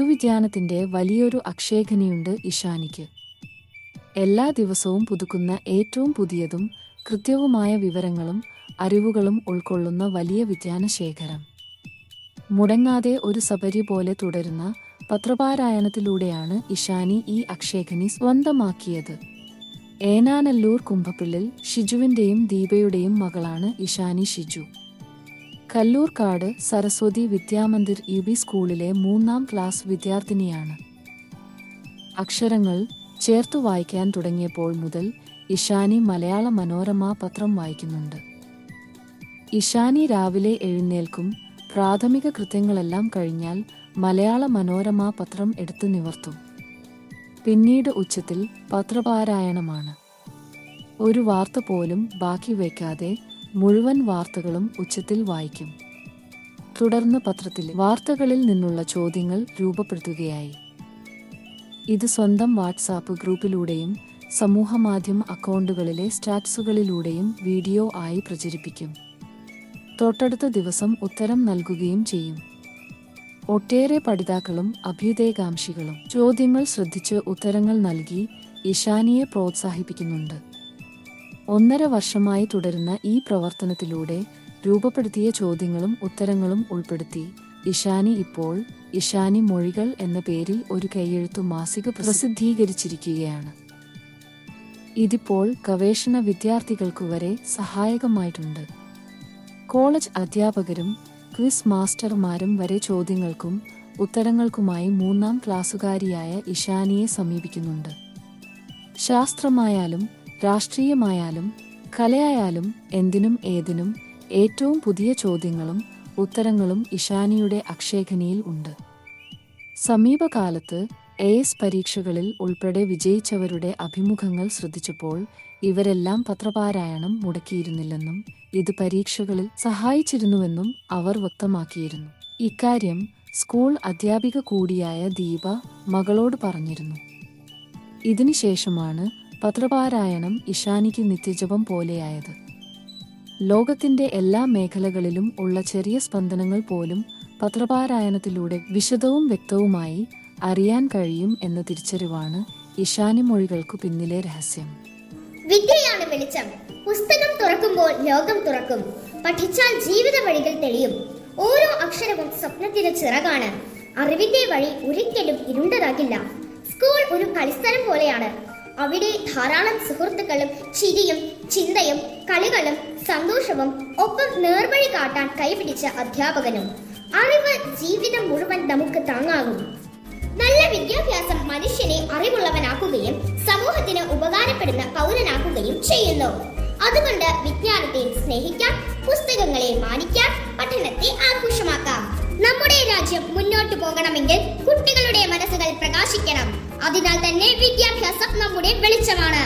വിജ്ഞാനത്തിന്റെ വലിയൊരു അക്ഷേഖനിയുണ്ട് ഇഷാനിക്ക്. എല്ലാ ദിവസവും പുതുക്കുന്ന ഏറ്റവും പുതിയതും കൃത്യവുമായ വിവരങ്ങളും അറിവുകളും ഉൾക്കൊള്ളുന്ന വലിയ വിജ്ഞാന ശേഖരം മുടങ്ങാതെ ഒരു സബരി പോലെ തുടരുന്ന പത്രപാരായണത്തിലൂടെയാണ് ഇഷാനി ഈ അക്ഷേഖനി സ്വന്തമാക്കിയത്. ഏനാനല്ലൂർ കുംഭപ്പിള്ളിൽ ഷിജുവിന്റെയും ദീപയുടെയും മകളാണ് ഇഷാനി ഷിജു. കല്ലൂർക്കാട് സരസ്വതി വിദ്യാമന്ദിർ യു ബി സ്കൂളിലെ മൂന്നാം ക്ലാസ് വിദ്യാർത്ഥിനിയാണ്. അക്ഷരങ്ങൾ ചേർത്തു വായിക്കാൻ തുടങ്ങിയപ്പോൾ മുതൽ ഇഷാനി മലയാള മനോരമ പത്രം വായിക്കുന്നുണ്ട്. ഇഷാനി രാവിലെ എഴുന്നേൽക്കും പ്രാഥമിക കൃത്യങ്ങളെല്ലാം കഴിഞ്ഞാൽ മലയാള മനോരമ പത്രം എടുത്തു നിവർത്തും. പിന്നീട് ഉച്ചത്തിൽ പത്രപാരായണമാണ്. ഒരു വാർത്ത പോലും ബാക്കി വയ്ക്കാതെ മുഴുവൻ വാർത്തകളും ഉച്ചത്തിൽ വായിക്കും. തുടർന്ന് പത്രത്തിലെ വാർത്തകളിൽ നിന്നുള്ള ചോദ്യങ്ങൾ രൂപപ്പെടുത്തുകയായി. ഇത് സ്വന്തം വാട്സാപ്പ് ഗ്രൂപ്പിലൂടെയും സമൂഹമാധ്യമ അക്കൗണ്ടുകളിലെ സ്റ്റാറ്റസുകളിലൂടെയും വീഡിയോ ആയി പ്രചരിപ്പിക്കും. തൊട്ടടുത്ത ദിവസം ഉത്തരം നൽകുകയും ചെയ്യും. ഒട്ടേറെ പഠിതാക്കളും അഭ്യുദയകാംക്ഷികളും ചോദ്യങ്ങൾ ശ്രദ്ധിച്ച് ഉത്തരങ്ങൾ നൽകി ഇഷാനിയെ പ്രോത്സാഹിപ്പിക്കുന്നുണ്ട്. ഒന്നര വർഷമായി തുടരുന്ന ഈ പ്രവർത്തനത്തിലൂടെ രൂപപ്പെടുത്തിയ ചോദ്യങ്ങളും ഉത്തരങ്ങളും ഉൾപ്പെടുത്തി. ഇഷാനി ഇപ്പോൾ ഇഷാനി മൊഴികൾ എന്ന പേരിൽ ഒരു കൈയെഴുത്തു മാസിക പ്രസിദ്ധീകരിച്ചിരിക്കുകയാണ്. ഇതിപ്പോൾ ഗവേഷണ വിദ്യാർത്ഥികൾക്കു വരെ സഹായകമായിട്ടുണ്ട്. കോളേജ് അധ്യാപകരും ക്വിസ് മാസ്റ്റർമാരും വരെ ചോദ്യങ്ങൾക്കും ഉത്തരങ്ങൾക്കുമായി മൂന്നാം ക്ലാസ്സുകാരിയായ ഇഷാനിയെ സമീപിക്കുന്നുണ്ട്. ശാസ്ത്രമായാലും രാഷ്ട്രീയമായാലും കലയായാലും എന്തിനും ഏതിനും ഏറ്റവും പുതിയ ചോദ്യങ്ങളും ഉത്തരങ്ങളും ഇഷാനിയുടെ അക്ഷേഖനിയിൽ ഉണ്ട്. സമീപകാലത്ത് എ എസ് പരീക്ഷകളിൽ ഉൾപ്പെടെ വിജയിച്ചവരുടെ അഭിമുഖങ്ങൾ ശ്രദ്ധിച്ചപ്പോൾ ഇവരെല്ലാം പത്രപാരായണം മുടക്കിയിരുന്നില്ലെന്നും ഇത് പരീക്ഷകളിൽ സഹായിച്ചിരുന്നുവെന്നും അവർ വ്യക്തമാക്കിയിരുന്നു. ഇക്കാര്യം സ്കൂൾ അധ്യാപിക കൂടിയായ ദീപ മകളോട് പറഞ്ഞിരുന്നു. ഇതിനുശേഷമാണ് പത്രപാരായണം ഇഷാനിക്ക് നിത്യജപം പോലെയായത്. ലോകത്തിന്റെ എല്ലാ മേഖലകളിലും ഉള്ള ചെറിയ സ്പന്ദനങ്ങൾ പോലും പത്രപാരായണത്തിലൂടെ വിശദവും വ്യക്തവുമായി അറിയാൻ കഴിയും എന്ന തിരിച്ചറിവാണ് ഇഷാനി മൊഴികൾക്കു പിന്നിലെ രഹസ്യം. വിദ്യയാണ് വെളിച്ചം. പുസ്തകം തുറക്കുമ്പോൾ ലോകം തുറക്കും. പഠിച്ചാൽ ജീവിത വഴികൾ തെളിയും. ഓരോ അക്ഷരവും സ്വപ്നത്തിന് ചിറകാണ്. അറിവിന്റെ വഴി ഒരിക്കലും ഇരുണ്ടതാകില്ല. സ്കൂൾ ഒരു കളിസ്ഥലം പോലെയാണ്. അവിടെ ധാരാളം സുഹൃത്തുക്കളും ചിരിയും ചിന്തയും കളികളും സന്തോഷവും ഒപ്പം നേർവഴി കാട്ടാൻ കൈപിടിച്ച അധ്യാപകനും. അറിവ് ജീവിതം മുഴുവൻ നമുക്ക് താങ്ങാകും. നല്ല വിദ്യാഭ്യാസം മനുഷ്യനെ അറിവുള്ളവനാക്കുകയും സമൂഹത്തിന് ഉപകാരപ്പെടുന്ന പൗരനാക്കുകയും ചെയ്യുന്നു. അതുകൊണ്ട് വിജ്ഞാനത്തെ സ്നേഹിക്കാം പുസ്തകങ്ങളെ മാനിക്കാം പഠനത്തെ ആഘോഷമാക്കാം. നമ്മുടെ രാജ്യം മുന്നോട്ടു പോകണമെങ്കിൽ കുട്ടികളുടെ മനസ്സുകൾ പ്രകാശിക്കണം. അതിനാൽ തന്നെ വിദ്യാഭ്യാസം നമ്മുടെ വെളിച്ചമാണ്.